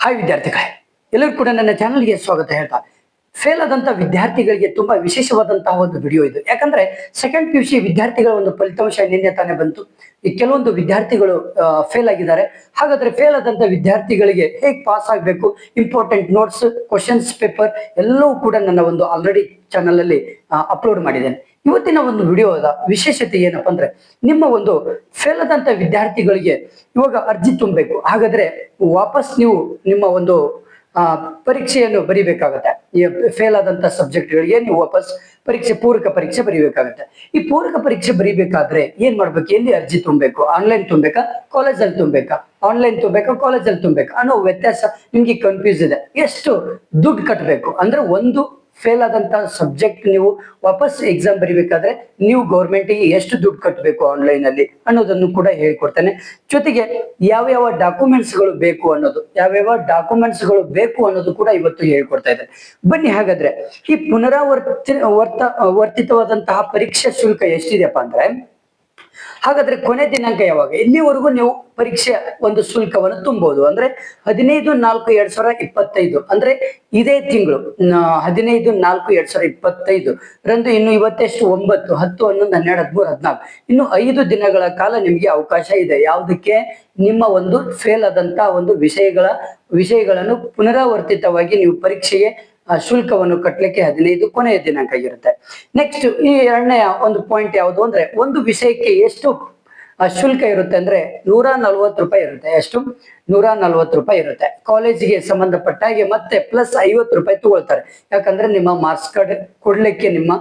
Hi ವಿದ್ಯಾರ್ಥಿಗಳೇ ಎಲ್ಲರೂ ಕೂಡ ನನ್ನ ಚಾನಲ್ಗೆ ಸ್ವಾಗತ ಹೇಳ್ತಾ ಫೇಲ್ ಆದಂತ ವಿದ್ಯಾರ್ಥಿಗಳಿಗೆ ತುಂಬಾ ವಿಶೇಷವಾದಂತಹ ಒಂದು ವಿಡಿಯೋ ಇದು. ಯಾಕಂದ್ರೆ ಸೆಕೆಂಡ್ ಪಿ ಯು ಸಿ ವಿದ್ಯಾರ್ಥಿಗಳ ಒಂದು ಫಲಿತಾಂಶ ನಿನ್ನೆ ತಾನೇ ಬಂತು. ಈ ಕೆಲವೊಂದು ವಿದ್ಯಾರ್ಥಿಗಳು ಫೇಲ್ ಆಗಿದ್ದಾರೆ. ಹಾಗಾದ್ರೆ ಫೇಲ್ ಆದಂತ ವಿದ್ಯಾರ್ಥಿಗಳಿಗೆ ಹೇಗೆ ಪಾಸ್ ಆಗಬೇಕು? ಇಂಪಾರ್ಟೆಂಟ್ ನೋಟ್ಸ್ ಕ್ವಶನ್ಸ್ ಪೇಪರ್ ಎಲ್ಲವೂ ಕೂಡ ನನ್ನ ಒಂದು ಆಲ್ರೆಡಿ ಚಾನಲ್ ಅಲ್ಲಿ ಅಪ್ಲೋಡ್ ಮಾಡಿದ್ದೇನೆ. ಇವತ್ತಿನ ಒಂದು ವಿಡಿಯೋದ ವಿಶೇಷತೆ ಏನಪ್ಪ ಅಂದ್ರೆ, ನಿಮ್ಮ ಒಂದು ಫೇಲ್ ಆದಂತ ವಿದ್ಯಾರ್ಥಿಗಳಿಗೆ ಇವಾಗ ಅರ್ಜಿ ತುಂಬಬೇಕು. ಹಾಗಾದ್ರೆ ವಾಪಸ್ ನೀವು ನಿಮ್ಮ ಒಂದು ಆ, ಪರೀಕ್ಷೆಯನ್ನು ಬರಿಬೇಕಾಗತ್ತೆ. ಈ ಫೇಲ್ ಆದಂತ ಸಬ್ಜೆಕ್ಟ್ಗಳಿಗೆ ನೀವು ವಾಪಸ್ ಪರೀಕ್ಷೆ, ಪೂರಕ ಪರೀಕ್ಷೆ ಬರಿಬೇಕಾಗತ್ತೆ. ಈ ಪೂರಕ ಪರೀಕ್ಷೆ ಬರಿಬೇಕಾದ್ರೆ ಏನ್ ಮಾಡ್ಬೇಕು? ಎಲ್ಲಿ ಅರ್ಜಿ ತುಂಬಬೇಕು ಆನ್ಲೈನ್ ತುಂಬಬೇಕಾ ಕಾಲೇಜಲ್ಲಿ ತುಂಬಬೇಕಾ ಆನ್ಲೈನ್ ತುಂಬಬೇಕಾ ಕಾಲೇಜಲ್ಲಿ ತುಂಬಬೇಕಾ ಅನ್ನೋ ವ್ಯತ್ಯಾಸ ನಿಮ್ಗೆ ಕನ್ಫ್ಯೂಸ್ ಇದೆ. ಎಷ್ಟು ದುಡ್ಡು ಕಟ್ಟಬೇಕು ಅಂದ್ರೆ ಒಂದು ಫೇಲ್ ಆದಂತ ಸಬ್ಜೆಕ್ಟ್ ನೀವು ವಾಪಸ್ ಎಕ್ಸಾಮ್ ಬರಿಬೇಕಾದ್ರೆ ನೀವು ಗೌರ್ಮೆಂಟಿಗೆ ಎಷ್ಟು ದುಡ್ಡು ಕಟ್ಟಬೇಕು ಆನ್ಲೈನ್ ಅಲ್ಲಿ ಅನ್ನೋದನ್ನು ಕೂಡ ಹೇಳ್ಕೊಡ್ತೇನೆ. ಜೊತೆಗೆ ಯಾವ ಯಾವ ಡಾಕ್ಯುಮೆಂಟ್ಸ್ಗಳು ಬೇಕು ಅನ್ನೋದು, ಯಾವ್ಯಾವ ಡಾಕ್ಯುಮೆಂಟ್ಸ್ಗಳು ಬೇಕು ಅನ್ನೋದು ಕೂಡ ಇವತ್ತು ಹೇಳ್ಕೊಡ್ತಾ ಇದೆ ಬನ್ನಿ ಹಾಗಾದ್ರೆ ಈ ಪುನರಾವರ್ತ, ವರ್ತ, ವರ್ತಿತವಾದಂತಹ ಪರೀಕ್ಷಾ ಶುಲ್ಕ ಎಷ್ಟಿದೆಯಪ್ಪ ಅಂದ್ರೆ ಹಾಗಾದ್ರೆ ಕೊನೆ ದಿನಾಂಕ ಯಾವಾಗ? ಇಲ್ಲಿವರೆಗೂ ನೀವು ಪರೀಕ್ಷೆ ಒಂದು ಶುಲ್ಕವನ್ನು ತುಂಬಬಹುದು ಅಂದ್ರೆ ಹದಿನೈದು ನಾಲ್ಕು ಎರಡ್ ಸಾವಿರ ಇಪ್ಪತ್ತೈದು. ಅಂದ್ರೆ ಇದೇ ತಿಂಗಳು ಹದಿನೈದು ನಾಲ್ಕು ಎರಡ್ ಸಾವಿರ ಇಪ್ಪತ್ತೈದು. ರಂದು ಇನ್ನು ಇವತ್ತೆಷ್ಟು ಒಂಬತ್ತು, ಹತ್ತು, ಹನ್ನೊಂದು, ಹನ್ನೆರಡು, ಹದಿಮೂರು, ಹದಿನಾಲ್ಕು. ಇನ್ನು ಐದು ದಿನಗಳ ಕಾಲ ನಿಮ್ಗೆ ಅವಕಾಶ ಇದೆ. ಯಾವುದಕ್ಕೆ? ನಿಮ್ಮ ಒಂದು ಫೇಲ್ ಆದಂತ ಒಂದು ವಿಷಯಗಳ, ವಿಷಯಗಳನ್ನು ಪುನರಾವರ್ತಿತವಾಗಿ ನೀವು ಪರೀಕ್ಷೆಗೆ ಶುಲ್ಕವನ್ನು ಕಟ್ಟಲಿಕ್ಕೆ ಹದಿನೈದು ಕೊನೆಯ ದಿನಾಂಕ ಇರುತ್ತೆ. ನೆಕ್ಸ್ಟ್ ಈ ಎರಡನೇ ಒಂದು ಪಾಯಿಂಟ್ ಯಾವುದು ಅಂದ್ರೆ, ಒಂದು ವಿಷಯಕ್ಕೆ ಎಷ್ಟು ಶುಲ್ಕ ಇರುತ್ತೆ ಅಂದ್ರೆ ನೂರ ನಲ್ವತ್ತು ರೂಪಾಯಿ ಇರುತ್ತೆ. ಎಷ್ಟು? ನೂರ ನಲ್ವತ್ತು ರೂಪಾಯಿ ಇರುತ್ತೆ. ಕಾಲೇಜಿಗೆ ಸಂಬಂಧಪಟ್ಟ ಹಾಗೆ ಮತ್ತೆ ಪ್ಲಸ್ ಐವತ್ತು ರೂಪಾಯಿ ತಗೊಳ್ತಾರೆ. ಯಾಕಂದ್ರೆ ನಿಮ್ಮ ಮಾರ್ಕ್ಸ್ ಕಾರ್ಡ್ ಕೊಡ್ಲಿಕ್ಕೆ ನಿಮ್ಮ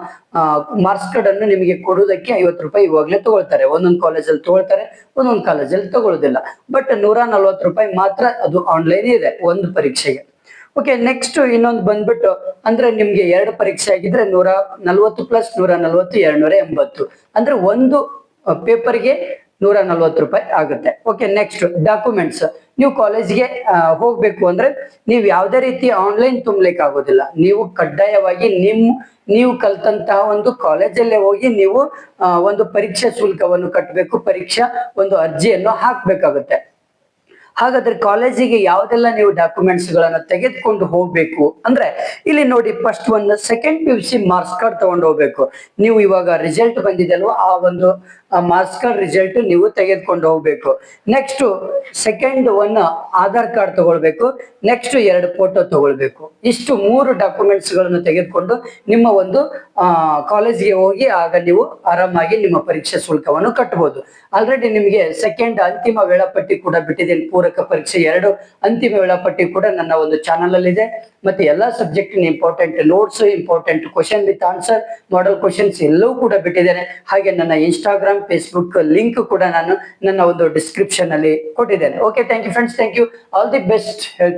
ಮಾರ್ಕ್ಸ್ ಕಾರ್ಡ್ ಅನ್ನು ನಿಮಗೆ ಕೊಡುವುದಕ್ಕೆ ಐವತ್ತು ರೂಪಾಯಿ ಇವಾಗಲೇ ತಗೊಳ್ತಾರೆ. ಒಂದೊಂದು ಕಾಲೇಜಲ್ಲಿ ತಗೊಳ್ತಾರೆ, ಒಂದೊಂದು ಕಾಲೇಜಲ್ಲಿ ತಗೊಳ್ಳೋದಿಲ್ಲ ಬಟ್ ನೂರ ನಲ್ವತ್ತು ರೂಪಾಯಿ ಮಾತ್ರ ಅದು ಆನ್ಲೈನ್ ಇದೆ, ಒಂದು ಪರೀಕ್ಷೆಗೆ. ಓಕೆ ನೆಕ್ಸ್ಟ್ ಇನ್ನೊಂದು ಬಂದ್ಬಿಟ್ಟು, ಅಂದ್ರೆ ನಿಮ್ಗೆ ಎರಡು ಪರೀಕ್ಷೆ ಆಗಿದ್ರೆ ನೂರ ನಲ್ವತ್ತು ಪ್ಲಸ್ ನೂರ ನಲ್ವತ್ತು, ಎರಡ್ನೂರ ಎಂಬತ್ತು. ಅಂದ್ರೆ ಒಂದು ಪೇಪರ್ಗೆ ನೂರ ನಲ್ವತ್ತು ರೂಪಾಯಿ ಆಗುತ್ತೆ. ಓಕೆ ನೆಕ್ಸ್ಟ್ ಡಾಕ್ಯುಮೆಂಟ್ಸ್ ನೀವು ಕಾಲೇಜ್ಗೆ ಹೋಗ್ಬೇಕು ಅಂದ್ರೆ ನೀವು ಯಾವುದೇ ರೀತಿ ಆನ್ಲೈನ್ ತುಂಬಲಿಕ್ಕೆ ಆಗೋದಿಲ್ಲ. ನೀವು ಕಡ್ಡಾಯವಾಗಿ ನಿಮ್, ನೀವು ಕಲ್ತಂತಹ ಒಂದು ಕಾಲೇಜಲ್ಲೇ ಹೋಗಿ ನೀವು ಒಂದು ಪರೀಕ್ಷಾ ಶುಲ್ಕವನ್ನು ಕಟ್ಟಬೇಕು ಪರೀಕ್ಷಾ ಒಂದು ಅರ್ಜಿಯನ್ನು ಹಾಕ್ಬೇಕಾಗುತ್ತೆ. ಹಾಗಾದ್ರೆ ಕಾಲೇಜಿಗೆ ಯಾವ್ದೆಲ್ಲ ನೀವು ಡಾಕ್ಯುಮೆಂಟ್ಸ್ ಗಳನ್ನ ತೆಗೆದುಕೊಂಡು ಹೋಗ್ಬೇಕು? ಅಂದ್ರೆ ಇಲ್ಲಿ ನೋಡಿ ಫಸ್ಟ್ ಒಂದು second P U C marks card ತಗೊಂಡು ಹೋಗ್ಬೇಕು. ನೀವು ಇವಾಗ ರಿಸಲ್ಟ್ ಬಂದಿದೆ ಅಲ್ವಾ? ಆ ಒಂದು ಮಾರ್ಕ್ಸ್ ಕಾರ್ಡ್ ರಿಸಲ್ಟ್ ನೀವು ತೆಗೆದುಕೊಂಡು ಹೋಗ್ಬೇಕು. Next second one Aadhaar card ತಗೊಳ್ಬೇಕು. ನೆಕ್ಸ್ಟ್ ಎರಡು ಫೋಟೋ ತಗೊಳ್ಬೇಕು. ಇಷ್ಟು ಮೂರು ಡಾಕ್ಯುಮೆಂಟ್ಸ್ಗಳನ್ನು ತೆಗೆದುಕೊಂಡು ನಿಮ್ಮ ಒಂದು ಕಾಲೇಜ್ಗೆ ಹೋಗಿ ಆಗ ನೀವು ಆರಾಮಾಗಿ ನಿಮ್ಮ ಪರೀಕ್ಷೆ ಶುಲ್ಕವನ್ನು ಕಟ್ಟಬಹುದು ಆಲ್ರೆಡಿ ನಿಮಗೆ ಸೆಕೆಂಡ್ ಅಂತಿಮ ವೇಳಾಪಟ್ಟಿ ಕೂಡ ಬಿಟ್ಟಿದ್ದೇನೆ. ಪೂರಕ ಪರೀಕ್ಷೆ ಎರಡು ಅಂತಿಮ ವೇಳಾಪಟ್ಟಿ ಕೂಡ ನನ್ನ ಒಂದು ಚಾನಲ್ ಅಲ್ಲಿ ಇದೆ. ಮತ್ತೆ ಎಲ್ಲಾ subject important notes important question with answer model questions ಎಲ್ಲವೂ ಕೂಡ ಬಿಟ್ಟಿದ್ದೇನೆ. ಹಾಗೆ ನನ್ನ ಇನ್ಸ್ಟಾಗ್ರಾಮ್ ಫೇಸ್ಬುಕ್ ಲಿಂಕ್ ಕೂಡ ನಾನು ನನ್ನ ಒಂದು ಡಿಸ್ಕ್ರಿಪ್ಷನ್ ಅಲ್ಲಿ ಕೊಟ್ಟಿದ್ದೇನೆ. Okay thank you friends thank you all the best ಹೇಳ್ತಾ